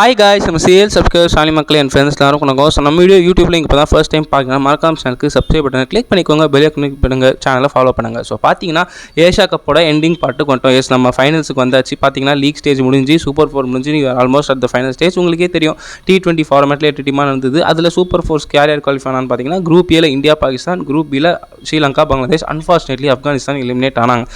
Hi guys நம்ம CL subscriber சாலி மக்கள் என் ஃப்ரெண்ட்ஸ் எல்லாரும் கொண்டாங்க நம்ம வீடியோ யூடியூப்ல இப்போ தான் ஃபர்ஸ்ட் டைம் பார்க்கலாம் மறக்காம சேனலுக்கு சப்ஸ்கிரைப் பண்ணுங்க கிளிக் பண்ணிக்கோங்க. பெல் கிளிக் பண்ணுங்க. சேனலை ஃபாலோ பண்ணுங்க. ஸோ பார்த்தீங்கன்னா ஏஷியா கப்போட எண்டிங் பாட்டு கொண்டோம். எஸ் நம்ம ஃபைனல்ஸுக்கு வந்தாச்சு. பார்த்தீங்கன்னா லீக் ஸ்டேஜ் முடிஞ்சு சூப்பர் ஃபோர் முடிஞ்சு almost at the final stage உங்களுக்கே தெரியும் டி டுவெண்ட்டி ஃபார்மேட்டில் எட்டு டீமாக நடந்தது. அதில் சூப்பர் ஃபோர்ஸ் கேரியர் குவாலிஃபை ஆனான்னு பார்த்தீங்கன்னா குரூப் ஏல இந்தியா பாகிஸ்தான் குரூப் பியில் ஸ்ரீலங்கா பங்களாதேஷ் அன்ஃபார்ச்சுனேட்லி ஆப்கானிஸ்தான் எலிமினேட் ஆனாங்க.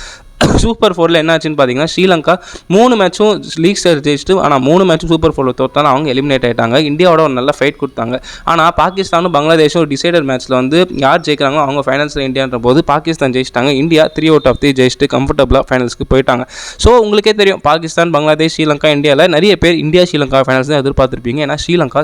சூப்பர் ஃபோரில் என்ன ஆச்சுன்னு பார்த்தீங்கன்னா ஸ்ரீலங்கா மூணு மேட்சும் லீக் ஸ்டேஜ் ஜெயிச்சுட்டு ஆனால் மூணு மேட்சும் சூப்பர் ஃபோரில் தோற்றாலும் அவங்க எலிமினேட் ஆகிட்டாங்க இந்தியாவோட ஒரு நல்ல ஃபைட் கொடுத்தாங்க. ஆனால் பாகிஸ்தானும் பங்களாதேஷும் டிசைடர் மேட்ச்சில் வந்து யார் ஜெயிக்கிறாங்களோ அவங்க ஃபைனல்ஸில் இந்தியான்ற போது பாகிஸ்தான் ஜெயிச்சிட்டாங்க. India three out of three ஜெயிச்சுட்டு கம்ஃபர்டபுளாக ஃபைனல்ஸ்க்கு போயிட்டாங்க. ஸோ உங்களுக்கே தெரியும் பாகிஸ்தான் பங்களாதேஷ் ஸ்ரீலங்கா இந்தியாவில் நிறைய பேர் இந்தியா ஸ்ரீலங்கா ஃபைனல்ஸ் தான் எதிர்பார்த்துருப்பீங்க. ஏன்னா ஸ்ரீலங்கா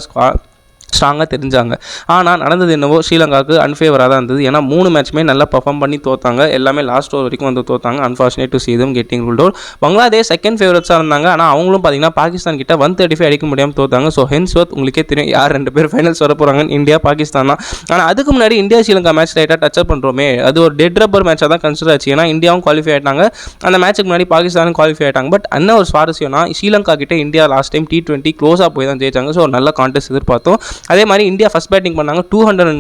ஸ்ட்ராங்காக தெரிஞ்சாங்க. ஆனால் நடந்தது என்னவோ ஸ்ரீலங்காவுக்கு அன்ஃபேவராக தான் இருந்தது. ஏன்னா மூணு மேட்ச்மே நல்லா பர்ஃபார்ம் பண்ணி தோத்தாங்க. எல்லாமே லாஸ்ட் ஓவர் வரைக்கும் வந்து தோத்தாங்க. Unfortunate to see them getting rule door Bangladesh second ஃபேவரட்ஸாக இருந்தாங்க. ஆனால் அவங்களும் பார்த்தீங்கன்னா பாகிஸ்தான் கிட்ட ஒன் தேர்ட்டி ஃபைவ் அடிக்க முடியாமல் தோத்தாங்க. ஸோ ஹென்ஸ்வர்த் உங்களுக்கே தெரியும் யார் ரெண்டு பேர் ஃபைனல்ஸ் வர போகிறாங்கன்னு இந்தியா பாகிஸ்தான் தான். ஆனால் அதுக்கு முன்னாடி இந்தியா ஸ்ரீலங்கா மேட்ச் லைட்டாக டச் அப் பண்ணுறோமே அது ஒரு டெட் ரப்பர் மேட்சாக தான் கன்சிடர் ஆச்சு. ஏன்னா இந்தியாவும் குவாலிஃபை ஆயிட்டாங்க. அந்த மேட்ச்சுக்கு முன்னாடி பாகிஸ்தானும் குவாலிஃபை ஆயிட்டாங்க. பட் என்ன ஒரு சுவாரஸ்யம்னா ஸ்ரீலங்கா கிட்ட India last time T twenty க்ளோஸாக போய் தான் ஜெயிச்சாங்க. ஸோ நல்ல கான்டெஸ்ட் எதிர்பார்த்தோம். அதே மாதிரி இந்தியா ஃபஸ்ட் பேட்டிங் பண்ணாங்க. டூ ஹண்ட்ரட்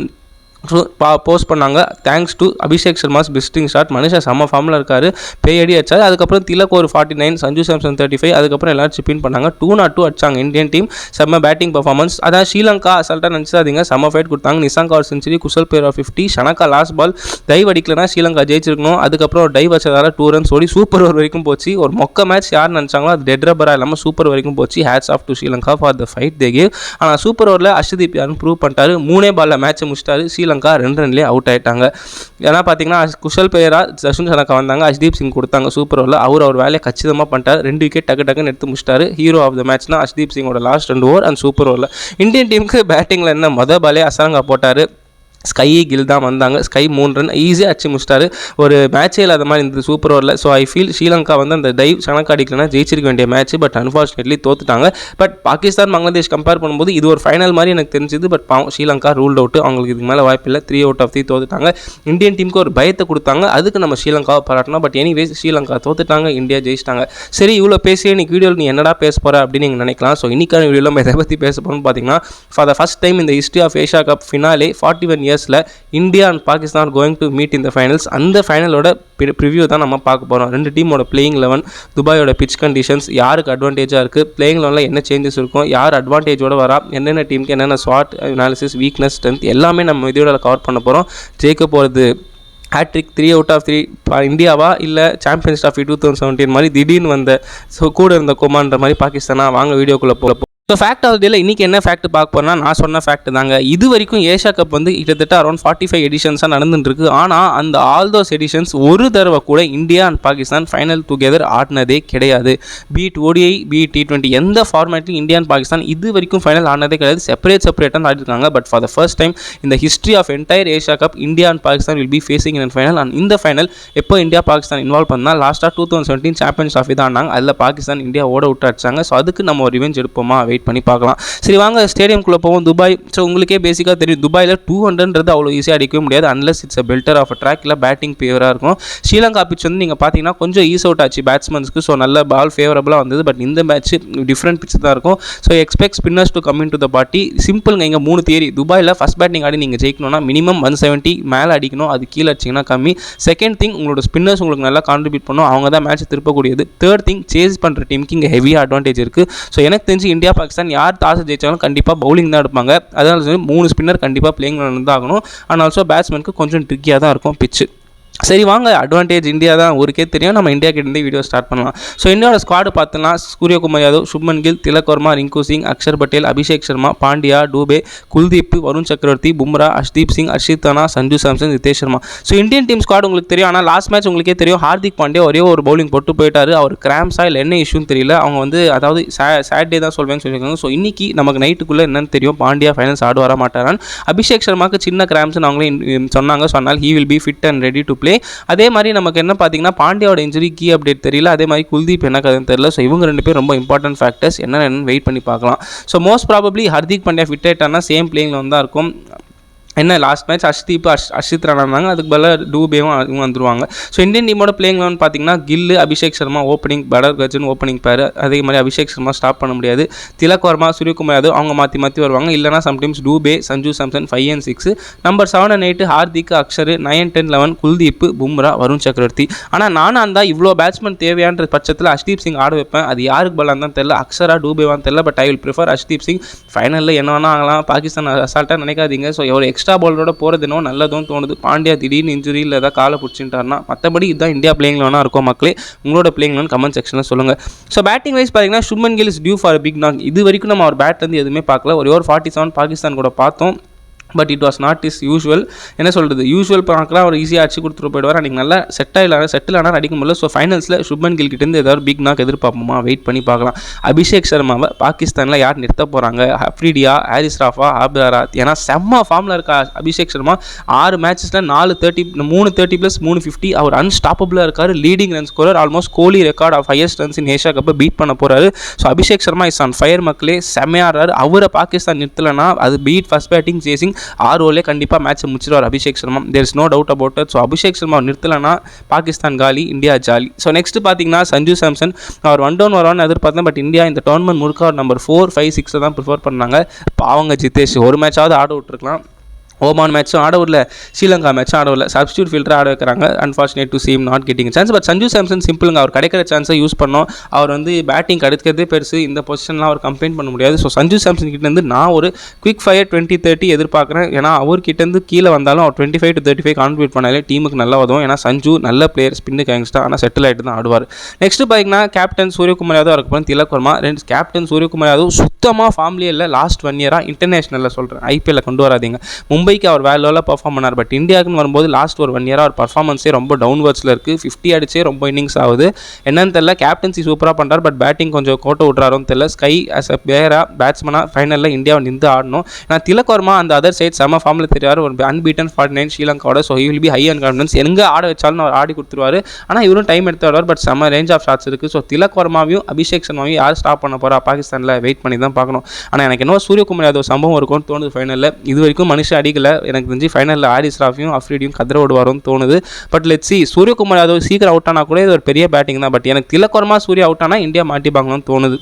போஸ்ட் பண்ணாங்க. தேங்க்ஸ் டு அபிஷேக் சர்மாஸ் பெஸ்டிங் ஷாட் மனுஷன் செம்ம ஃபார்மில் இருக்கார். பேயடி அடிச்சார். அதுக்கப்புறம் திலக் ஒரு forty nine Sanju Samson thirty five அதுக்கப்புறம் எல்லாரும் சிப்பின் பண்ணாங்க. டூ நாட் டூ அடிச்சாங்க இந்தியன் டீம் செம்ம பேட்டிங் பர்ஃபார்மன்ஸ் அதான் ஸ்ரீலங்கா அசல்ட்டாக நினச்சாதீங்க செம்ம ஃபைட் கொடுத்தாங்க. நிசாங்கா ஒரு century Kusal pair of fifty Shanaka last ball dive அடிக்கலனா Sri Lanka ஜெயிச்சிருக்கணும். அதுக்கப்புறம் ஒரு டைவ் வச்சதால டூ ரன்ஸ் ஓடி சூப்பர் ஓவர் வரைக்கும் போச்சு. ஒரு மொக்க மேட்ச் யார் நினச்சாங்களோ அது டெட் ரப்பராக இல்லாமல் சூப்பர் வரைக்கும் போச்சு. Hats off to Sri Lanka for the fight they gave ஆனால் சூப்பர் ஓவரில் அஷ்தீப் யாரும் ப்ரூவ் பண்ணிட்டாரு. மூணே பாலில் மேட்ச்சை முடிச்சிட்டாரு. ஸ்ரீலங்கா ரெண்டு ரன்லேயே அவுட் ஆயிட்டாங்க. ஏன்னா பார்த்தீங்கன்னா குஷல் பெயரா ஜஸ்வந்த் சனக்கா வந்தாங்க. அஷ்தீப் சிங் கொடுத்தாங்க. சூப்பர் ஓவரில் அவர் அவர் வேலையை கச்சிதமாக பண்ணிட்டார். ரெண்டு விக்கெட் டக்கு டக்குன்னு எடுத்து முடிச்சிட்டாரு. ஹீரோ ஆஃப் த மேட்ச்னா அஷ்தீப் சிங்கோட லாஸ்ட் ரெண்டு ஓவர் அண்ட் சூப்பர் ஓவரில் இந்தியன் டீமுக்கு பேட்டிங்கில் என்ன? மொதல் பாலே அசாங்கா போட்டார். ஸ்கை கில் தான் வந்தாங்க. ஸ்கை மூணு ரன் ஈஸியாக அடிச்சு முடிச்சிட்டாரு. ஒரு மேட்சே இல்லாத மாதிரி இருந்தது. சூப்பர் ஓவரில் ஸோ ஐ ஃபீல் ஸ்ரீலங்கா வந்து அந்த டைவ் சனக்கு அடிக்கலனா ஜெயிச்சிருக்க வேண்டிய மேட்ச் பட் அன்ஃபார்ச்சுனேட்லி தோத்துட்டாங்க. பட் பாகிஸ்தான் பங்களாதேஷ் கம்பேர் பண்ணும்போது இது ஒரு ஃபைனல் மாதிரி எனக்கு தெரிஞ்சுது. பட் பாவம் ஸ்ரீலங்கா ரூல்ட் அவுட் அவங்களுக்கு இதுக்கு மேலே வாய்ப்பு இல்லை. த்ரீ அவுட் ஆஃப் த்ரீ தோத்துட்டாங்க. இந்தியன் டீமுக்கு ஒரு பயத்தை கொடுத்தாங்க. அதுக்கு நம்ம ஸ்ரீலங்காவை பாராட்டணும். பட் எனிவேஸ் ஸ்ரீலங்கா தோத்துட்டாங்க. இந்தியா ஜெயிச்சிட்டாங்க. சரி இவ்வளோ பேசி இன்னைக்கு வீடியோவில் நீ என்னடா பேச போகிற அப்படின்னு நீங்கள் நினைக்கலாம். ஸோ இன்னைக்கான வீடியோவில் நம்ம எதை பற்றி பேச போகிறோம்னு பார்த்தீங்கன்னா ஃபார் த ஃபஸ்ட் டைம் இந்த history of Asia cup finale forty one இயர்ஸில் India and Pakistan going to meet இந்த ஃபைனல்ஸ் அந்த ஃபைனலோட ப்ரிவியூ தான் நம்ம பார்க்க போகிறோம் ரெண்டு டீமோட பிளேயிங் லெவன் துபாயோட பிச் கண்டிஷன்ஸ் யாருக்கு அட்வான்டேஜாக இருக்குது பிளேயிங் லெவனில் என்ன சேஞ்சஸ் இருக்கும் யார் அட்வான்டேஜோட வரா என்னென்ன டீமுக்கு என்னென்ன ஷார்ட் அனாலிசிஸ் வீக்னஸ் ஸ்ட்ரென்த் எல்லாமே நம்ம இதோட கவர் பண்ண போகிறோம் ஜெயிக்க போகிறது hattrick three out of three இந்தியாவா இல்லை champions trophy two thousand seventeen மாதிரி திடீர்னு வந்த ஸோ கூட இருந்த கோமான்ற மாதிரி பாகிஸ்தானா? வாங்க வீடியோக்குள்ளே போக ஸோ ஃபேக்ட் ஆஃப் டேல இன்றைக்கி என்ன ஃபேக்ட் பார்க்க போறேன்னா நான் சொன்ன ஃபேக்ட் தாங்க. இது வரைக்கும் ஏஷியா கப் வந்து கிட்டத்தட்ட அரௌண்ட் ஃபார்ட்டி ஃபைவ் எடிஷன்ஸாக நடந்துட்டுருக்கு. ஆனால் அந்த ஆல் தோஸ் எடிஷன்ஸ் ஒரு தடவை கூட India and Pakistan final together ஆடினதே கிடையாது. Be it ODI be T twenty எந்த ஃபார்மேட்லையும் இந்தியா அண்ட் பாகிஸ்தான் இது வரைக்கும் ஃபைனல் ஆடினதே கிடையாது. செப்பரேட் செப்பரேட்டாக ஆடிருக்காங்க. But for the first time இந்த history of entire Asia cup India and Pakistan will be facing in final and இந்த final எப்போ இந்தியா பாகிஸ்தான் இன்வால்வ் பண்ணால் லாஸ்ட்டாக two thousand seventeen champions of தான் ஆனாங்க அதில் பாகிஸ்தான் இந்தியா ஓட விட்டு அடிச்சாங்க. ஸோ அதுக்கு நம்ம ஒரு ரிவெஞ்ச் எடுப்போமா? வெயிட் பண்ணி பார்க்கலாம். சரி வாங்க ஸ்டேடியம்குள்ளே போவோம். துபாய். ஸோ உங்களுக்கே பேசிக்காக தெரியும். துபாயில் டூ ஹண்ட்ரட்ன்றது அவ்வளோ ஈஸியாக அடிக்கவே முடியாது unless it's a belter of a track இல்லை பேட்டிங் ஃபேவராக இருக்கும். ஸ்ரீலங்கா பிச் வந்து நீங்கள் பார்த்தீங்கன்னா கொஞ்சம் ஈஸ் அவுட் ஆச்சு பேட்ஸ்மேன்ஸ்க்கு ஸோ நல்ல பால் ஃபேவரபுளாக வந்தது. பட் இந்த மேட்ச் டிஃப்ரெண்ட் பிச் தான் இருக்கும். So expect spinners to coming to the party சிம்பிளுங்க இங்கே மூணு தேரி துபாயில் ஃபஸ்ட் பேட்டிங் ஆடி நீங்கள் ஜெயிக்கணும்னா மினிமம் ஒன் செவன்ட்டி மேலே அடிக்கணும். அது கீழே அடிச்சிங்கன்னா கம்மி. செகண்ட் திங் உங்களோட ஸ்பின்னர்ஸ் உங்களுக்கு நல்லா கான்ட்ரிபியூட் பண்ணும். அவங்க தான் மேட்ச் திருப்பக்கூடியது. தேர்ட் திங் சேஸ் பண்ணுற டீமுக்கு இங்கே ஹெவியாக அட்வான்டேஜ் இருக்குது ஸோ எனக்கு தெரிஞ்சு இந்தியா பாகிஸ்தான் யார் டாஸ் ஜெயிச்சாலும் கண்டிப்பாக பவுலிங் தான் எடுப்பாங்க. அதனால மூணு ஸ்பின்னர் கண்டிப்பாக பிளேயிங் நடந்தாகணும் ஆகணும். அண்ட் ஆல்சோ பேட்ஸ்மேனுக்கு கொஞ்சம் ட்ரிக்கியாக தான் இருக்கும் பிச்சு சரி வாங்க. அட்வான்டேஜ் இந்தியா தான். ஊருக்கே தெரியும். நம்ம இந்தியா கிட்டேருந்து வீடியோ ஸ்டார்ட் பண்ணலாம். ஸோ இந்தியாவோட ஸ்குவாடு பார்த்தோம்னா Suryakumar Yadav Shubman Gill Tilak Varma Rinku Singh Axar Patel Abhishek Sharma Pandya Dube Kuldeep Varun Chakravarthy Bumrah Arshdeep Singh Harshit Rana Sanju Samson Jitesh Sharma so Indian team squad உங்களுக்கு தெரியும். ஆனால் last match உங்களுக்கே தெரியும். ஹார்திக் பாண்டியா ஒரே ஒரு bowling போட்டு போயிட்டாரு. அவர் கிராம்ஸா இல்லை என்ன இஷ்யூன்னு தெரியல. அவங்க வந்து அதாவது சாட்டர்டே தான் சொல்வேன்னு சொல்லியிருக்காங்க. ஸோ இன்றைக்கி நமக்கு நைட்டுக்குள்ளே என்னன்னு தெரியும். பாண்டியா ஃபைனல்ஸ் ஆடு வர மாட்டாரான் அபிஷேக் சர்மாக்கு சின்ன கிராம்ஸ்னு அவங்களே சொன்னாங்க. சொன்னால் he will be fit and ready to play அதே மாதிரி நமக்கு என்ன பார்த்தீங்கன்னா பாண்டியாவோட இன்ஜுரி கீ அப்டேட் தெரியல. அதே மாதிரி குல்தீப் என்ன கதைன்னு தெரியல. ஸோ இவங்க ரெண்டு பேரும் ரொம்ப இம்பார்ட்டன்ட் ஃபேக்டர்ஸ் என்னென்னு வெயிட் பண்ணி பார்க்கலாம். So most probably Hardik Pandya fit ஆகிட்டானா same பிளேயிங்கில் தான் இருக்கும். என்ன லாஸ்ட் மேட்ச் அஷ்தீப் அஷ் அஷித் ராணா இருந்தாங்க அதுக்கு பதிலாக டூபேவும் இவங்க வந்துருவாங்க. ஸோ இந்தியன் டீமோட பிளேயிங் லெவன் பார்த்தீங்கன்னா கில்லு அபிஷேக் சர்மா ஓப்பனிங் படர் கஜன் ஓப்பனிங் பேர் அதே மாதிரி அபிஷேக் சர்மா ஸ்டாப் பண்ண முடியாது. திலக் வர்மா சூரியகுமார் யாதவ் அவங்க மாற்றி மாற்றி வருவாங்க. இல்லைனா sometimes Dube Sanju Samson five and six number seven and eight Hardik Axar nine ten eleven Kuldeep Bumrah Varun Chakravarthy ஆனால் நானும் அந்த இவ்வளோ பேட்ஸ்மேன் தேவையான பட்சத்தில் அஷ்தீப் சிங் ஆட வைப்பேன். அது யாருக்கு பலம் தான் தெரியல. அக்ஷரா டூபேவான்னு தெரியல. But I will prefer Arshdeep Singh. ஃபைனலில் என்ன வேணா ஆகலாம். பாகிஸ்தான் அசால்ட்டாக நினைக்காதீங்க. ஸோ எவ்வளோ எக்ஸ்ட்ரா பாலரோட போகிறது என்னவோ நல்லதும் தோணுது. பாண்டியா திடீர்னு இன்ஜுரி இல்லை ஏதாவது காலை பிடிச்சிட்டாருனா மற்றபடி இதுதான் இந்தியா பிளேயிங் லெவனாக இருக்கும் மக்களே. உங்களோட பிளேயிங் லெவன் கமெண்ட் செக்ஷனில் சொல்லுங்கள் ஸோ பேட்டிங் வைஸ் பார்த்தீங்கன்னா Shubman Gill is due for big knock இது வரைக்கும் நம்ம அவர் பேட் வந்து எதுவுமே பார்க்கல. ஒரே ஒரு ஃபார்ட்டி செவன் பாகிஸ்தான் கூட பார்த்தோம். But it was not is usual என்ன சொல்கிறது யூஷுவல் பார்க்கலாம் அவர் ஈஸியாக அடிச்சு கொடுத்துட்டு போயிடுவார். அன்றைக்கி நல்லா செட் ஆகலாம் செட்டில் ஆனால் அடிக்க முடியல ஸோ ஃபைனல்ஸில் சுப்மன் கில் கிட்டேருந்து ஏதாவது பிக் நாக் எதிர்பார்ப்போமா? வெயிட் பண்ணி பார்க்கலாம். அபிஷேக் சர்மாவை பாகிஸ்தானில் யார் நிறுத்த போகிறாங்க அஃப்ரிடியா ஹாரிஸ் ராஃபா ஆப்ராராத் ஏன்னா செம்ம ஃபார்மில் இருக்கா அபிஷேக் சர்மா. ஆறு மேட்சஸில் நாலு தேர்ட்டி மூணு தேர்ட்டி ப்ளஸ் மூணு ஃபிஃப்டி அவர் அன்ஸ்டாப்பபிளாக இருக்கார். Leading run scorer almost Kohli record of highest runs in Asia கப்பை பீட் பண்ண போகிறாரு so Abhishek Sharma is on fire மக்களே. செம்மையாடுறாரு அவரை பாகிஸ்தான் நிறுத்தலைன்னா அது பீட் ஃபஸ்ட் பேட்டிங் சேசிங் ஆறு ஓவர்லேயே கண்டிப்பாக மேட்ச்சை முடிச்சிடுவார் Abhishek Sharma. There is no doubt about it so Abhishek Sharma நிறுத்தலைன்னா Pakistan காலி இந்தியா ஜாலி. ஸோ நெக்ஸ்ட் பார்த்தீங்கன்னா சஞ்சு சாம்சன். அவர் ஒன் டவுன் வருவான்னு எதிர்பார்த்தேன் பட் இந்தியா இந்த டோர்னமெண்ட் முழுக்க அவர் நம்பர் ஃபோர் ஃபைவ் சிக்ஸை தான் ப்ரிஃபர் பண்ணாங்க. பாவங்க ஜிதேஷ் ஒரு மேட்சாவது ஆட விட்டுருக்கலாம். ஓமான் மேட்ச்சும் ஆட விடல ஸ்ரீலங்கா மேட்ச்சும் ஆட விடல. சப்ஸ்டியூட் ஃபில்டர் ஆட வைக்கிறாங்க. Unfortunate to see him not getting chance but Sanju Samson சிம்பிளுங்க அவர் கிடைக்கிற சான்ஸை யூஸ் பண்ணோம். அவர் வந்து பேட்டிங் கிடைக்கிறதே பெருசு. இந்த பொசிஷன்லாம் அவர் கம்ப்ளைண்ட் பண்ண முடியாது. ஸோ சஞ்சு சாம்சன் கிட்டேருந்து நான் ஒரு குவிக் ஃபயர் டுவெண்ட்டி தேர்ட்டி எதிர்பார்க்குறேன். ஏன்னா அவர்கிட்டேருந்து கீழே வந்தாலும் அவர் twenty five to thirty five contribute பண்ணாலே டீமுக்கு நல்லா உதவும் ஏன்னா சஞ்சு நல்ல பிளேயர் ஸ்பின்னு கேங்ஸ்டா ஆனால் செட்டில் ஆகிட்டு தான் ஆடுவார். நெக்ஸ்ட் பார்த்தீங்கன்னா கேப்டன் சூரியகுமார் யாதவ் அதுக்கப்புறம் திலக் வர்மா. ரெண்டு கேப்டன் சூரியகுமார் யாதவ் சுத்தமாக ஃபார்ம்லேயே இல்லை. லாஸ்ட் ஒன் இயராக இன்டர்நேஷனலில் சொல்கிறேன் ஐபிஎல்ல கொண்டு வராதீங்க. மும்பைக்கு அவர் வேற லெவலில் பர்ஃபார்ம் பண்ணார். பட் இந்தியாவுக்குன்னு வரும்போது லாஸ்ட் ஒரு ஒன் இயராக அவர் பர்ஃபார்மன்ஸே ரொம்ப டவுன்வர்ட்ஸில் இருக்குது ஃபிஃப்டி அடிச்சே ரொம்ப இன்னிங்ஸ் ஆகுது. என்னன்னு தெரியல கேப்டன்சி சூப்பராக பண்ணுறார் பட் பேட்டிங் கொஞ்சம் கோட்டை விட்றாருன்னு தெரியல. ஸ்கை அஸ் அ பிளேயராக பேட்ஸ்மனாக ஃபைனலில் இந்தியாவை நின்று ஆடணும். ஏன்னா திலக் வர்மா அந்த அதர் சைட் செம ஃபார்மில் தெரியாரு. ஒரு unbeaten forty nine ஸ்ரீலங்காவோட so will be high and confidence எங்கே ஆட வச்சாலும் அவர் ஆடி கொடுத்துருவாரு. ஆனால் இவரும் டைம் எடுத்து ஆடுவார் பட் செம ரேஞ்ச் ஆஃப் ஷாட்ஸ் இருக்குது ஸோ திலக் வர்மாவையும் அபிஷேக் சர்மாவையும் யார் ஸ்டாப் பண்ண போகிறா பாகிஸ்தானில் வெயிட் பண்ணி தான் பார்க்கணும். ஆனால் எனக்கு என்ன சூரியகுமார் யாதவ் சம்பவம் இருக்கும்னு தோணுது ஃபைனலில் இது வரைக்கும் மனுஷன் அடிக்கல எனக்கு தெரிஞ்சு ஃபைனலில் ஆரிஸ் ராஃபியும் அஃப்ரீடியும் கதிர விடுவாரோன்னு தோணுது. But let see Suryakumar Yadav சீக்கிரம் அவுட் ஆனால் கூட இது ஒரு பெரிய பேட்டிங் தான். பட் எனக்கு திலக் சூரிய அவுட் ஆனால் இந்தியா மாட்டிப்பாங்கன்னு தோணுது.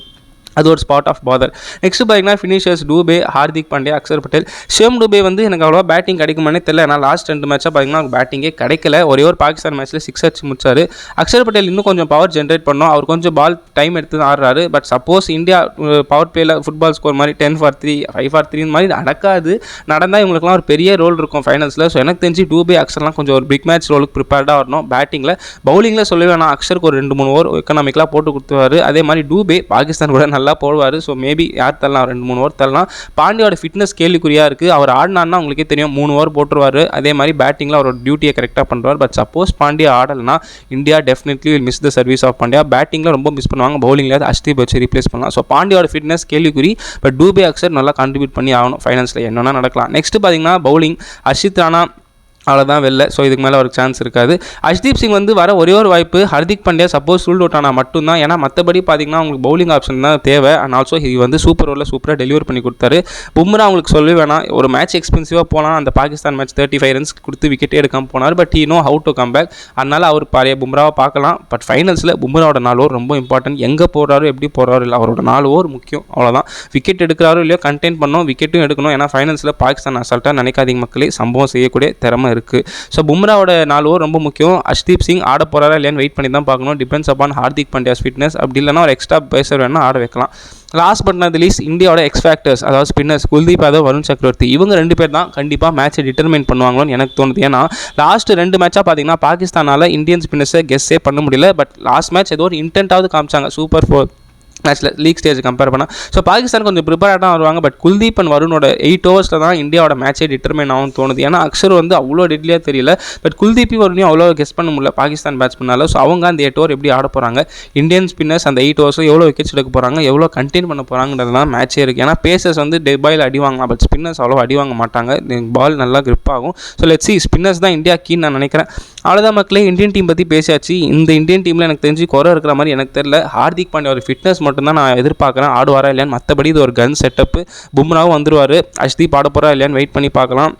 அது ஒரு ஸ்பாட் ஆஃப் பாதர் நெக்ஸ்ட் பார்த்தீங்கன்னா ஃபினிஷர்ஸ் டூபே ஹார்திக் பாண்டியா அக்ஷர் பட்டேல். ஷேம் டூபே வந்து எனக்கு அவ்வளோவா பேட்டிங் கிடைக்குமானே தெரியல. ஏன்னா லாஸ்ட் ரெண்டு மேட்சாக பார்த்தீங்கன்னா பேட்டிங்கே கிடைக்கல. ஒரே ஒரு பாகிஸ்தான் மேட்ச்சில் சிக்ஸ் அடிச்சு முடிச்சாரு. அக்ஷர் பட்டேல் இன்னும் கொஞ்சம் பவர் ஜென்ரேட் பண்ணோம். அவர் கொஞ்சம் பால் டைம் எடுத்து தான் ஆடுறாரு. பட் சப்போஸ் இந்தியா பவர் பிளேயில் ஃபுட்பால் ஸ்கோர் மாதிரி ten for three five for three மாதிரி நடக்காது. நடந்தால் இவங்களுக்குலாம் ஒரு பெரிய ரோல் இருக்கும் ஃபைனல்ஸில் ஸோ எனக்கு தெரிஞ்சு டூபே அக்ஷர்லாம் கொஞ்சம் ஒரு பிக் மேட்ச் ரோலுக்கு ப்ரிப்பேர்டாக வரணும். பேட்டிங்கில் பவுலிங்கில் சொல்லவே வேணாம். அக்ஷருக்கு ஒரு ரெண்டு மூணு ஓவர் எக்கனாமிக்கலாக போட்டு கொடுத்துருவாரு. அதே மாதிரி டூபே பாகிஸ்தான் கூட நல்லா போடுவார். ஸோ மேபி யார் தரலாம் ரெண்டு மூணு ஓவர் தரலாம் பாண்டியோட ஃபிட்னஸ் கேள்விக்குறியாக இருக்குது அவர் ஆடினார்னா உங்களுக்கே தெரியும். மூணு ஓவர் போட்டுருவார். அதே மாதிரி பேட்டிங்கில் அவரோட டியூட்டியை கரெக்டாக பண்ணுவார் but suppose Pandya ஆடலைனா India definitely will miss the service of Pandya. பேட்டிங்கில் ரொம்ப மிஸ் பண்ணுவாங்க. பவுலிங்கில் அஷ்தீப் வச்சு ரீப்ளேஸ் பண்ணலாம். ஸோ பாண்டியோட ஃபிட்னஸ் கேள்விக்குறி. பட் டூபே அக்சர் நல்லா கான்ட்ரிபியூட் பண்ணி ஆகணும். ஃபைனல்ஸில் என்னென்னா நடக்கலாம்? நெக்ஸ்ட் பார்த்தீங்கன்னா பவுலிங் அர்ஷித் ராணா அவ்வளோதான் வெளில. ஸோ இதுக்கு மேலே அவருக்கு சான்ஸ் இருக்காது. அஷ்தீப் சிங் வந்து வர ஒரே ஒரு வாய்ப்பு Hardik Pandya suppose rule out ஆனால் மட்டும்தான். ஏன்னா மற்றபடி பார்த்தீங்கன்னா உங்களுக்கு பவுலிங் ஆப்ஷன் தான் தேவை. அண்ட் ஆல்சோ இது வந்து சூப்பர் ஓவரில் சூப்பராக டெலிவர் பண்ணி கொடுத்தாரு. பும்ரா அவங்களுக்கு சொல்லவே வேணாம். ஒரு மேட்ச் எக்ஸ்பென்சிவாக போனால் அந்த Pakistan match thirty five runs கொடுத்து விக்கெட்டே எடுக்காமல் போனார். But he know how to come back அதனால் அவர் பழைய பும்ராவை பார்க்கலாம். பட் ஃபைனல்ஸில் பும்ராவோட நாலு ஓவர் ரொம்ப இம்பார்ட்டன்ட் எங்கே போகிறாரோ எப்படி போகிறாரோ இல்லை அவரோட நாலு ஓவர் முக்கியம். அவ்வளோதான் விக்கெட் எடுக்கிறாரோ இல்லையோ கண்டெயின் பண்ணணும். விக்கெட்டும் எடுக்கணும். ஏன்னா ஃபைனல்ஸில் பாகிஸ்தான் அசால்ட்டாக நினைக்காதீங்க மக்களே. சம்பவம் செய்யக்கூடிய திறமை இருக்குது ஸோ பும்ராவோட நாலு ஓவர் ரொம்ப முக்கியம். அஷ்தீப் சிங் ஆட போகிறாரா இல்லையான்னு வெயிட் பண்ணி தான் பார்க்கணும். Depends upon Hardik Pandya's fitness அப்படி இல்லைனா ஒரு எக்ஸ்ட்ரா பேசர் வேணால் ஆட வைக்கலாம். லாஸ்ட் பட் நாட் லீஸ்ட் இந்தியாவோட எக்ஸ் ஃபேக்டர்ஸ் அதாவது ஸ்பின்னர்ஸ் குல்தீப் யாதவ் வருண் சக்கரவர்த்தி இவங்க ரெண்டு பேர் தான் கண்டிப்பாக மேட்சை டிட்டர்மைன் பண்ணுவாங்களோன்னு எனக்கு தோணுது. ஏன்னா லாஸ்ட் ரெண்டு மேட்சாக பார்த்தீங்கன்னா பாகிஸ்தானால் இந்தியன் ஸ்பின்னர்ஸை கெஸ்ஸே பண்ண முடியல. பட் லாஸ்ட் மேட்ச் ஏதோ ஒரு இன்டென்ட்டாவது காமிச்சாங்க. சூப்பர் ஃபோர் மேட்ச்சில் லீக் ஸ்டேஜ் கம்பேர் பண்ணால் ஸோ பாகிஸ்தான் கொஞ்சம் ப்ரிப்பேர்டாக தான் வருவாங்க பட் குல்தீப் அண்ட் வருணோட எயிட் ஓவர்ஸில் தான் இந்தியாவோட மேட்சே டிட்டர்மைன் ஆகும் தோணுது. ஏன்னா அக்ஷர் வந்து அவ்வளோ டெட்லியாக தெரியல. பட் குல்தீப்பையும் வருணையும் அவ்வளோ கெஸ் பண்ண முடியல பாகிஸ்தான் பேட்ஸ்மேனால ஸோ அவங்க அந்த எயிட் ஓவர் எப்படி ஆட போகிறாங்க இந்தியன் ஸ்பின்னர்ஸ் அந்த எயிட் ஓவர்ஸில் எவ்வளோ விக்கெட்ஸ் எடுக்க போகிறாங்க எவ்வளோ கண்டெயின் பண்ண போகிறாங்கிறதுலாம் மேட்சே இருக்குது ஏன்னா பேசர்ஸ் வந்து டெபாயில் அடி வாங்கலாம் பட் ஸ்பின்னர்ஸ் அவ்வளோ அடி வாங்க மாட்டாங்க. பால் நல்லா கிரிப் ஆகும். ஸோ லெட்ஸ் சி ஸ்பின்னர்ஸ் தான் இந்தியா கீன்னு நான் நினைக்கிறேன். அவ்வளோதான் மக்களே. இந்தியன் டீம் பற்றி பேசியாச்சு. இந்த இந்தியன் டீமில் எனக்கு தெரிஞ்சு குறை இருக்கிற மாதிரி எனக்கு தெரியல. ஹார்திக் பாண்டியா ஒரு ஃபிட்னஸ் மட்டும்தான் நான் எதிர்பார்க்குறேன். ஆடுவாரா இல்லையான்னு மற்றபடி இது ஒரு கன் செட்டப்பு பும்ராவும் வந்துடுவார் அஷ்தீப் ஆட போகிறா இல்லையான்னு வெயிட் பண்ணி பார்க்கலாம்.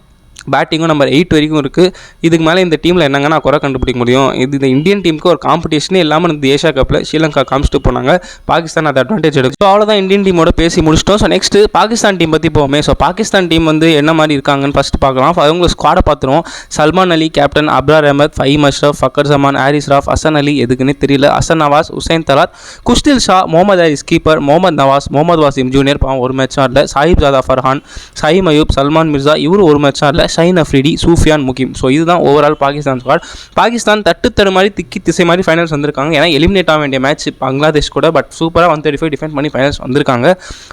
பேட்டிங்கும் நம்பர் எயிட் வரைக்கும் இருக்குது இதுக்கு மேலே இந்த டீமில் என்னங்க நான் குறை கண்டுபிடிக்க முடியும்? இது இந்த இந்தியன் டீமுக்கு ஒரு காம்படிஷனே இல்லாமல் இந்த ஏஷியா கப்பில் ஸ்ரீலங்கா காமிச்சிட்டு போனாங்க. பாகிஸ்தான் அதை அட்வான்டேஜ் எடுக்கும். ஸோ அவ்வளோதான் இந்தியன் டீமோட பேசி முடிச்சிட்டோம். ஸோ நெக்ஸ்ட் பாகிஸ்தான் டீம் பற்றி போவோமே. ஸோ பாகிஸ்தான் டீம் வந்து என்ன மாதிரி இருக்காங்கன்னு ஃபஸ்ட்டு பார்க்கலாம். அவங்க ஸ்குவாடை பார்த்துருவோம். சல்மான் அலி கேப்டன் அப்ரார் அஹமத் ஃபஹீம் அஷ்ரஃப் ஃபக்கர் ஜமான் ஹாரிஸ் ராஃப் அசன் அலி எதுக்குன்னு தெரியல. அசன் நவாஸ் உசைன் தலாத் குஷ்டில் ஷா முகமது ஹாரிஸ் கீப்பர் முகமது நவாஸ் முகமது வாசிம் ஜூனியர் பாவம் ஒரு மேட்ச் ஆடல. சாஹிப் ஜாதா ஃபர்ஹான் சஹீம் அயூப் சல்மான் மிர்சா இவரும் ஒரு மேட்ச் ஆடல. ஷைன் அஃப்ரிடி சூஃபியான் முகிம். ஸோ இதுதான் ஓவரால் பாகிஸ்தான் ஸ்குவாட் பாகிஸ்தான் தட்டு தடு மாதிரி திக்கி திசை மாதிரி ஃபைனல்ஸ் வந்திருக்காங்க. ஏன்னா எலிமினேட் ஆக வேண்டிய மேட்ச் பங்களாதேஷ் கூட பட் சூப்பராக ஒன் தேர்ட்டி ஃபைவ் டிஃபெண்ட் பண்ணி ஃபைனல்ஸ் வந்திருக்காங்க.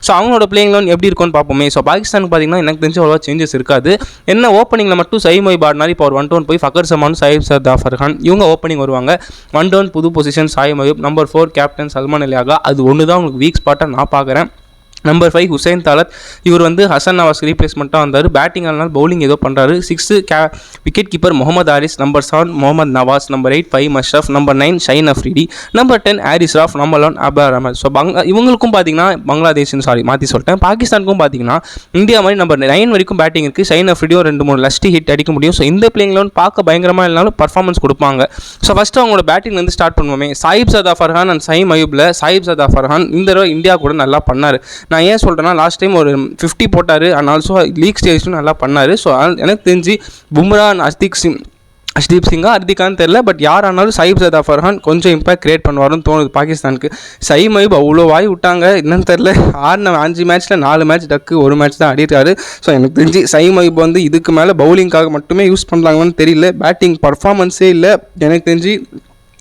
ஸோ அவங்களோட பிளேயிங் லோன் எப்படி இருக்கும்னு பார்ப்போமே. ஸோ பாகிஸ்தானுக்கு பார்த்தீங்கன்னா எனக்கு தெரிஞ்சு அவ்வளோ சேஞ்சஸ் இருக்காது. என்ன ஓப்பனிங்கில் மட்டும் சை மொய் பாட்னாரி இப்போ ஒரு ஒன் டவுன் போய் ஃபக்கர் சமான் சாஹிப் சர்தா ஃபர்ஹான் இவங்க ஓப்பனிங் வருவாங்க. ஒன் டவுன் புது position Saim Ayub number four captain Salman அலியாகா அது ஒன்று தான் உங்களுக்கு வீக் ஸ்பாட்டாக நான் பார்க்குறேன். நம்பர் ஃபைவ் ஹுசைன் தாலத் இவர் வந்து ஹசன் நவாஸ் ரீப்ளேஸ்மெண்ட்டாக வந்தார். பேட்டிங் ஆனால் பவுலிங் ஏதோ பண்ணுறாரு sixth K wicket keeper Mohammad Haris number seven Mohammad Nawaz number eight five மஷ்ரஃப் number nine Shaheen Afridi number ten Haris Rauf number one Abrar Ahmed so பங்கா இவங்களுக்கும் பார்த்தீங்கன்னா பங்களாதேஷ்னு சாரி மாற்றி சொல்லிட்டேன். பாகிஸ்தானுக்கும் பார்த்தீங்கன்னா இந்தியா மாதிரி நம்பர் நைன் வரைக்கும் பேட்டிங் இருக்குது ஷைன் அஃப்ரிடியும் ரெண்டு மூணு லஸ்ட் ஹிட் அடிக்க முடியும். ஸோ இந்த பிளேயிங் பார்க்க பயங்கரமாக இல்லைனாலும் பர்ஃபார்மன்ஸ் கொடுப்பாங்க. ஸோ ஃபஸ்ட்டு அவங்களோட பேட்டிங் வந்து ஸ்டார்ட் பண்ணுவோமே. சாயிப் சதா ஃபர்ஹான் அண்ட் சைம் அயூபில் சாயிப் சதா ஃபர்ஹான் இந்த தடவை இந்தியா கூட நல்லா பண்ணார். நான் ஏன் சொல்கிறேன்னா லாஸ்ட் டைம் ஒரு ஃபிஃப்டி போட்டார். அண்ட் ஆல்சோ லீக் ஸ்டேஜ்லையும் நல்லா பண்ணார். ஸோ எனக்கு தெரிஞ்சு பும்ரா அண்ட் அஸ்திக் சிங் அஷ்தீப் சிங்கா ஹர்திகான்னு தெரில பட் யார் ஆனாலும் சைப் சதா ஃபர்ஹான் கொஞ்சம் இம்பாக்ட் கிரியேட் பண்ணுவாருன்னு தோணுது பாகிஸ்தானுக்கு. சை மைப் அவ்வளோ வாய் விட்டாங்க. என்னன்னு தெரில ஆடின அஞ்சு மேட்ச்சில் நாலு மேட்ச் டக்கு ஒரு மேட்ச் தான் ஆடிட்டாரு ஸோ எனக்கு தெரிஞ்சு சை மைப் வந்து இதுக்கு மேலே பவுலிங்காக மட்டுமே யூஸ் பண்ணுறாங்கன்னு தெரியல. பேட்டிங் பர்ஃபார்மன்ஸே இல்லை. எனக்கு தெரிஞ்சு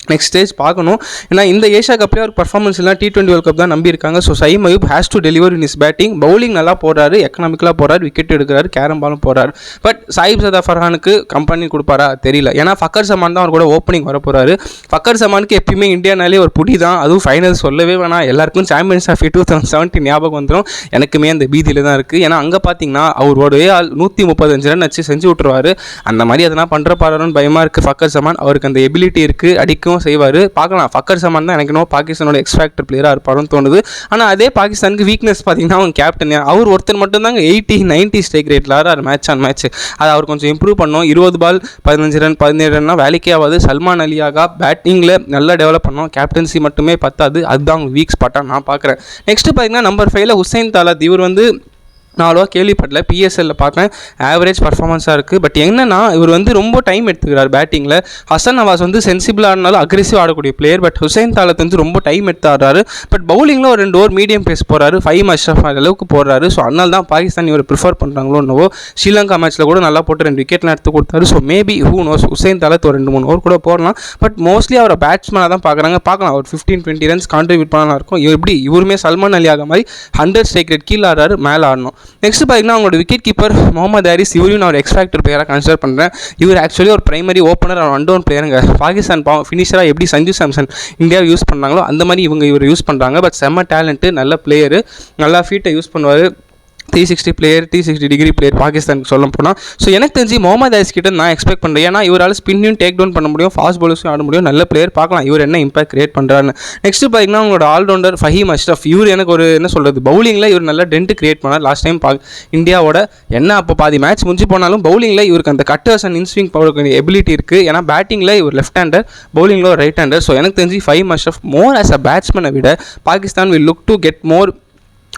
நெக்ஸ்ட் ஸ்டேஜ் பார்க்கணும். ஏன்னா இந்த ஏஷியா கப்லேயே ஒரு பர்ஃபார்மன்ஸ் இல்லை டி டுவெண்ட்டி வேர்ல்ட் கப் தான் நம்பியிருக்காங்க. So Saim Ayub has to deliver in his batting bowling நல்லா போடுறாரு. எக்கனாமிக்கலாக போடுறாரு. விக்கெட் எடுக்கிறாரு. கேரம் பாலும் போடுறாரு. பட் சாயிப் சதா ஃபர்ஹானுக்கு கம்பெனி கொடுப்பாரா? தெரியல. ஏன்னா ஃபக்கர் சமான் தான் அவர் கூட ஓப்பனிங் வர போகிறாரு ஃபக்கர் சமானுக்கு எப்பயுமே இந்தியானாலே ஒரு புடி தான். அதுவும் ஃபைனல் சொல்லவே வேணாம். எல்லாருக்கும் champions of two thousand seventeen ஞாபகம் வந்துடும் எனக்குமே அந்த பீதியில் தான் இருக்குது ஏன்னா அங்கே பார்த்தீங்கன்னா அவரோட ஆள் நூற்றி முப்பத்தஞ்சு ரன் வச்சு செஞ்சு விட்ருவாரு அந்த மாதிரி அதெல்லாம் பண்ணுற பாருன்னு பயமாக இருக்குது ஃபக்கர் சமான் அவருக்கு அந்த எபிலிட்டி இருக்குது அடிக்கும் செய்வார். பார்க்கலாம். ஃபக்கர் சமான் தான் எனக்கு இன்னும் பாகிஸ்தானோட எக்ஸ்ட்ராக்டர் பிளேயராக இருப்பாருன்னு தோணுது. ஆனால் அதே பாகிஸ்தானுக்கு வீக்னஸ் பார்த்தீங்கன்னா அவங்க கேப்டன் அவர் ஒருத்தர் மட்டும்தாங்க எயிட்டி நைன்ட்டி ஸ்ட்ரைக் ரேட்டில் ஆறார் மேட்ச் ஆன் மேட்ச் அது அவர் கொஞ்சம் இம்ப்ரூவ் பண்ணோம் இருபது பால் பதினஞ்சு ரன் பதினேழு ரன்னா வேலைக்கே ஆகாது. சல்மான் அலியாக பேட்டிங்கில் நல்லா டெவலப் பண்ணோம் கேப்டன்சி மட்டுமே பத்தாது. அதுதான் அவங்க வீக் ஸ்பாட்டாக நான் பார்க்குறேன். நெக்ஸ்ட்டு பார்த்தீங்கன்னா நம்பர் ஃபைவ்ல ஹுசைன் தாலாத் இவர் வந்து நான் அவ்வளோவா கேள்விப்படல. பிஎஸ்எல்ல பார்த்தேன் ஆவரேஜ் பர்ஃபார்மன்ஸாக இருக்குது பட் என்னன்னா இவர் வந்து ரொம்ப டைம் எடுத்துக்கிறார் பேட்டிங்கில் ஹசன் நவாஸ் வந்து சென்சிபிளாக ஆடினாலும் அக்ரெசிவ் ஆடக்கூடிய பிளேயர் பட் ஹுசைன் தாலத் வந்து ரொம்ப டைம் எடுத்து ஆடுறாரு பட் பவுலிங்கில் ஒரு ரெண்டு ஓவர் மீடியம் பேஸ் போகிறாரு ஃபைவ் அஷ்ரஃப் அளவுக்கு போடுறாரு. ஸோ அதனால தான் பாகிஸ்தான் இவர் ப்ரிஃபர் பண்ணுறாங்களோ என்னவோ ஸ்ரீலங்கா மேட்ச்சில் கூட நல்லா போட்டு ரெண்டு விக்கெட்லாம் எடுத்து கொடுத்தாரு. So maybe who knows Hussain Talat ஒரு ரெண்டு மூணு ஓவர் கூட போடலாம். பட் மோஸ்ட்லி அவரை பேட்ஸ்மேனாக தான் பார்க்குறாங்க பார்க்கலாம் ஒரு ஃபிஃப்டீன் டுவெண்ட்டி ரன்ஸ் கான்ட்ரிபியூட் பண்ணலாம் இருக்கும். இவர் எப்படி? இவருமே சல்மான் அலி ஆக மாதிரி ஹண்ட்ரட் ஸ்ட்ரைக் ரேட் கீழே ஆடுறாரு. மேலே ஆடணும். நெக்ஸ்ட் பார்த்தீங்கன்னா அவங்களோட விக்கெட் கீப்பர் முகமது ஹாரிஸ் இவரையும் நான் ஒரு எக்ஸ்பேக்டர் பிளேயராக கன்சிடர் பண்ணுறேன் இவர் ஆக்சுவலி ஒரு பிரைமரி ஓப்பனர் ஒன் டவுன் பிளேயருங்க பாகிஸ்தான் பாவம் ஃபினிஷராக எப்படி சஞ்சு சாம்சன் இந்தியாவை யூஸ் பண்ணாங்களோ அந்த மாதிரி இவங்க இவர் யூஸ் பண்ணுறாங்க பட் செம்ம டேலண்ட்டு நல்ல பிளேயரு நல்லா ஃபீட்டை யூஸ் பண்ணுவார். Three sixty player three sixty degree player பாகிஸ்தானுக்கு சொல்ல போனால் ஸோ எனக்கு தெரிஞ்சு முகமது ஹாரிஸ் கிட்ட நான் எக்ஸ்பெக்ட் பண்ணுறேன் ஏன்னா இவரால் ஸ்பின்னையும் டேக் டவுன் பண்ண முடியும் ஃபாஸ்ட் பாலர்ஸும் ஆட முடியும். நல்ல பிளேயர் பார்க்கலாம். இவர் என்ன இம்பாக்ட் கிரியேட் பண்ணுறாருன்னு நெக்ஸ்ட் பார்த்தீங்கன்னா உங்களோட ஆல்ரவுண்டர் ஃபஹீம் அஷ்ரஃப் இவர் எனக்கு ஒரு என்ன சொல்கிறது பவுலிங்கில் இவர் நல்ல டென்ட் கிரியேட் பண்ணார். லாஸ்ட் டைம் பா இந்தியாவோட என்ன அப்போ பாதி மேட்ச் முடிஞ்சு போனாலும் பவுலிங்கில் இவருக்கு அந்த cutters and inswing power ability இருக்குது ஏன்னா பேட்டிங்கில் இவர் லெஃப்ட் ஹேண்டர் பவுலிங்கில் ஒரு ரைட் ஹேண்டர் ஸோ எனக்கு தெரிஞ்சு Faheem Ashraf more as a பேட்ஸ்மேனை விட Pakistan will look to get more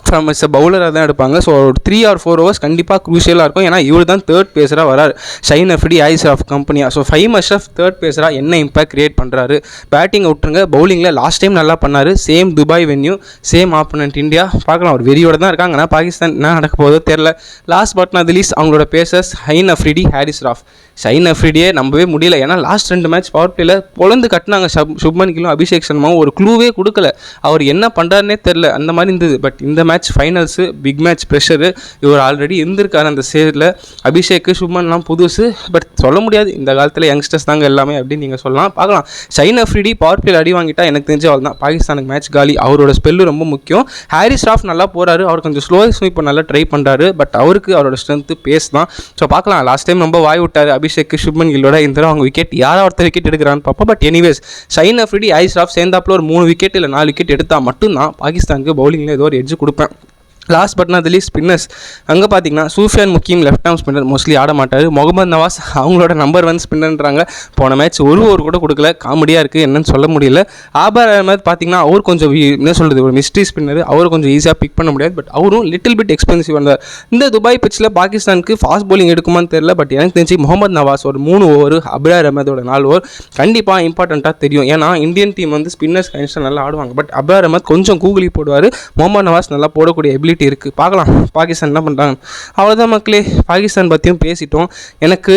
from his பவுலராக தான் எடுப்பாங்க. ஸோ ஒரு த்ரீ ஆர் ஃபோர் ஹவர்ஸ் கண்டிப்பாக க்ரூஷியலாக இருக்கும். ஏன்னா இவர் தான் தேர்ட் பேசராக வரார். ஷைன் அஃப்டி ஐஸ் ஆஃப் கம்பெனியாக ஸோ ஃபைவ் அஷ்ரஃப் தேர்ட் பேசராக என்ன இம்பாக்ட் கிரியேட் பண்ணுறாரு பேட்டிங் விட்டுருங்க. பவுலிங்கில் லாஸ்ட் டைம் நல்லா பண்ணார். Same Dubai venue same opponent India பார்க்கலாம். ஒரு வெறியோட தான் இருக்காங்க. ஆனால் பாகிஸ்தான் என்ன நடக்க போதோ தெரில லாஸ்ட் பட் நாட் லீஸ்ட் அவங்களோட பேசர்ஸ் ஹைன் அஃப்ரிடி ஹாரிஸ் ராஃப் ஷைன் அஃப்ரிடியே நம்பவே முடியல. ஏன்னா லாஸ்ட் ரெண்டு மேட்ச் பவர் பிளேல பொழந்து கட்டினாங்க. சப் சுப்மன் கிலும் அபிஷேக் சர்மாவும் ஒரு க்ளூவே கொடுக்கல. அவர் என்ன பண்ணுறாருனே தெரில அந்த மாதிரி இருந்தது. பட் இந்த match match finals big match pressure இவர் ஆல்ரெடி இருந்திருக்காரு அந்த சேரில் அபிஷேக்கு சுமன்லாம் புதுசு. பட் சொல்ல முடியாது. இந்த காலத்தில் யங்ஸ்டர்ஸ் தாங்க எல்லாமே அப்படின்னு நீங்கள் சொல்லலாம். பார்க்கலாம். சைன் அஃப்ரிடி பவர் அடி வாங்கிட்டா எனக்கு தெரிஞ்ச அவள் தான் பாகிஸ்தானுக்கு மேட்ச் காலி. அவரோட ஸ்பெல்லு ரொம்ப முக்கியம். ஹாரி ஸ்டாஃப் நல்லா போகிறாரு அவர் கொஞ்சம் ஸ்லோ ஸ்வீப் நல்லா ட்ரை பண்ணுறாரு பட் அவருக்கு அவரோட ஸ்ட்ரென்த்து பேஸ் தான். ஸோ பார்க்கலாம். லாஸ்ட் டைம் ரொம்ப வாய் விட்டார் அபிஷேக் சுப்மன் கில்லோட. இந்த தடவை அவங்க விக்கெட் யாராவது ஒருத்தர் விக்கெட் எடுக்கிறான்னு பார்ப்போம். But anyways Shaheen Afridi is staff சேர்ந்தாப்பில் ஒரு மூணு விக்கெட் இல்லை நாலு விக்கெட் எடுத்தால் மட்டும்தான் பாகிஸ்தானுக்கு பவுலிங்கில் ஏதோ ஒரு எட்ஜ் கொடுப்பேன். பார்ப்பேன் last but not least spinners அங்கே பார்த்தீங்கன்னா சூஃபியான் முக்கியம் லெஃப்ட் ஆர்ம் ஸ்பின்னர் மோஸ்ட்லி ஆட மாட்டார். முகமது நவாஸ் அவங்களோட நம்பர் ஒன் ஸ்பின்னர்ன்றாங்க போன மேட்ச் ஒரு ஓவர் கூட கொடுக்கல. காமெடியாக இருக்குது என்னன்னு சொல்ல முடியல. ஆபர் அஹமத் பார்த்தீங்கன்னா அவர் கொஞ்சம் என்ன சொல்கிறது ஒரு மிஸ்ட்ரி ஸ்பின்னர் அவர் கொஞ்சம் ஈஸியாக பிக் பண்ண முடியாது. பட் அவரும் லிட்டில் பிட் எக்ஸ்பென்சிவ் வந்தார் இந்த துபாய் பிச்சில் பாகிஸ்தானுக்கு ஃபாஸ்ட் போலிங் எடுக்குமான்னு தெரியல. பட் எனக்கு தெரிஞ்சு முகமது நவாஸ் ஒரு மூணு ஓவர் அபிரார் அஹமதோட நாலு ஓவர் கண்டிப்பாக இம்பார்ட்டண்ட்டாக தெரியும். ஏன்னா இந்தியன் டீம் வந்து ஸ்பின்னர்ஸ் கனிஷன் நல்லா ஆடுவாங்க. பட் அபிரார் அஹமத் கொஞ்சம் கூகுளி போடுவார். முகமது நவாஸ் நல்லா போடக்கூடிய எபிலிட்டி இருக்குது பார்க்கலாம். பாகிஸ்தான் என்ன பண்ணுறாங்க அவ்வளோதான் மக்களே. பாகிஸ்தான் பற்றியும் பேசிட்டோம். எனக்கு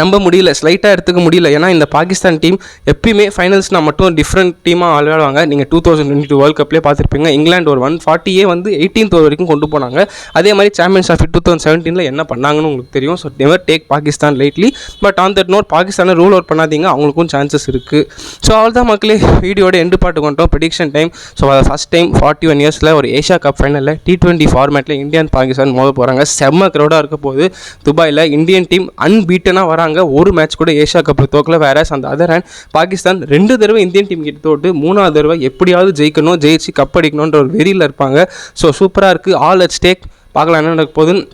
நம்ப முடியல ஸ்லைட்டாக எடுத்துக்க முடியல. ஏன்னா இந்த பாகிஸ்தான் டீம் எப்பயுமே ஃபைனல்ஸ்னால் மட்டும் டிஃப்ரெண்ட் டீமாக விளையாடுவாங்க. நீங்கள் two thousand twenty two world cup பார்த்துருப்பீங்க. இங்கிலாந்து ஒரு ஒன் ஃபார்ட்டியே வந்து எயிட்டீன்த் ஓவர் வரைக்கும் கொண்டு போனாங்க. அதே மாதிரி சாம்பியன்ஸ் ஆஃப் டூ தௌசண்ட் செவன்டீனில் என்ன பண்ணாங்கன்னு உங்களுக்கு தெரியும். So never take Pakistan lightly but on that note பாகிஸ்தானை ரூல் அவுட் பண்ணாதீங்க. அவங்களுக்கும் சான்சஸ் இருக்குது ஸோ அவ்வளோதான் மக்களே. வீடியோட எண்டு பாட்டு கொண்டோம் ப்ரெடிக்ஷன் டைம் ஸோ அதை ஃபஸ்ட் டைம் ஃபார்ட்டி ஒன் இயர்ஸில் ஒரு ஏஷியா கப் ஃபைனலில் டி ட்வெண்ட்டி ஃபார்மேட்டில் இந்தியன் பாகிஸ்தான் மோத போகிறாங்க செம்ம க்ரௌடாக இருக்க போது துபாயில் இந்தியன் டீம் அன்பீட்டனாக வராங்க. ஒரு மேட்ச் கூட ஏஷியா கப்பில் தோக்கல. வேற அந்த அதர் ஹேண்ட் பாகிஸ்தான் ரெண்டு தடவை இந்தியன் டீம் கிட்ட தோட்டு மூணாவது தடவை எப்படியாவது ஜெயிக்கணும் ஜெயிச்சு கப் அடிக்கணுன்ற ஒரு வெறியில் இருப்பாங்க. ஸோ சூப்பராக இருக்குது ஆல் அட் ஸ்டேக் பார்க்கலாம் என்ன நடக்க போகுதுன்னு.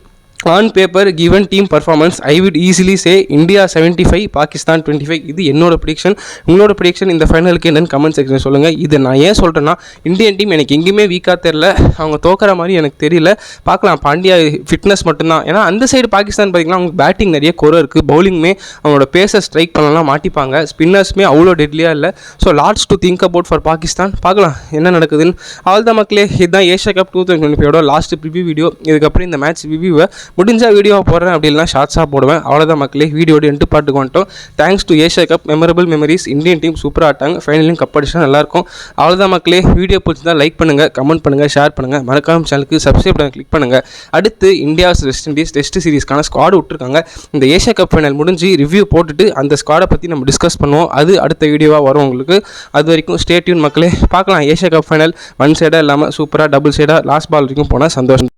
On paper given team performance I would easily say India seventy five Pakistan twenty five இது என்னோட ப்ரிடிக்ஷன் உங்களோட ப்ரிடிக்ஷன் இந்த ஃபைனலுக்கு என்னென்னு கமெண்ட் செக்ஷன் சொல்லுங்கள் இது நான் ஏன் சொல்கிறேன்னா இந்தியன் டீம் எனக்கு எங்கேயுமே வீக்காக தெரில அவங்க தோக்கிற மாதிரி எனக்கு தெரியல. பார்க்கலாம் பாண்டியா ஃபிட்னஸ் மட்டும்தான். ஏன்னா அந்த சைடு பாகிஸ்தான் பார்த்தீங்கன்னா அவங்க பேட்டிங் நிறைய குறை இருக்குது பவுலிங்குமே அவங்களோட பேஸை ஸ்ட்ரைக் பண்ணலாம் மாட்டிப்பாங்க. ஸ்பின்னர்ஸுமே அவ்வளோ டெட்லியாக இல்லை. So lots to think about for Pakistan. பார்க்கலாம் என்ன நடக்குதுன்னு. அவ்வளோதான் மக்களே இதுதான் Asia cup two thousand twenty ஃபைவோட last BP video இதுக்கப்புறம் இந்த மேட்ச் ரிவ்யூவை முடிஞ்சால் வீடியோ போடுறேன் அப்படி இல்லைனா ஷார்ட்ஸாக போடுவேன். அவ்வளோதான் மக்களே. வீடியோட எண்டு பாட்டுக்கு வந்துட்டோம். Thanks to Asia cup memorable memories Indian team சூப்பராக ஆட்டாங்க. ஃபைனலையும் கப் அடிச்சா நல்லாயிருக்கும். அவ்வளோதான் மக்களே. வீடியோ பிடிச்சிருந்தா லைக் பண்ணுங்கள் கமெண்ட் பண்ணுங்கள் ஷேர் பண்ணுங்கள் மறக்காம சேனலுக்கு சப்ஸ்கிரைப் பண்ண கிளிக் பண்ணுங்கள் அடுத்து இந்தியாஸ் வெஸ்ட் இண்டீஸ் டெஸ்ட் சீரிஸ்க்கான ஸ்குவாட் விட்டுருக்காங்க. இந்த ஏஷியா கப் ஃபைனல் முடிஞ்சு ரிவ்யூ போட்டுட்டு அந்த ஸ்குவாடை பற்றி நம்ம டிஸ்கஸ் பண்ணுவோம். அது அடுத்த வீடியோவாக வரும் உங்களுக்கு. அது வரைக்கும் ஸ்டேட்யூன் மக்களே. பார்க்கலாம் ஏஷியா கப் ஃபைனல் ஒன் சைடாக இல்லாமல் சூப்பராக டபுள் சைடாக லாஸ்ட் பால் வரைக்கும் போனால் சந்தோஷம்.